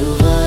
will love.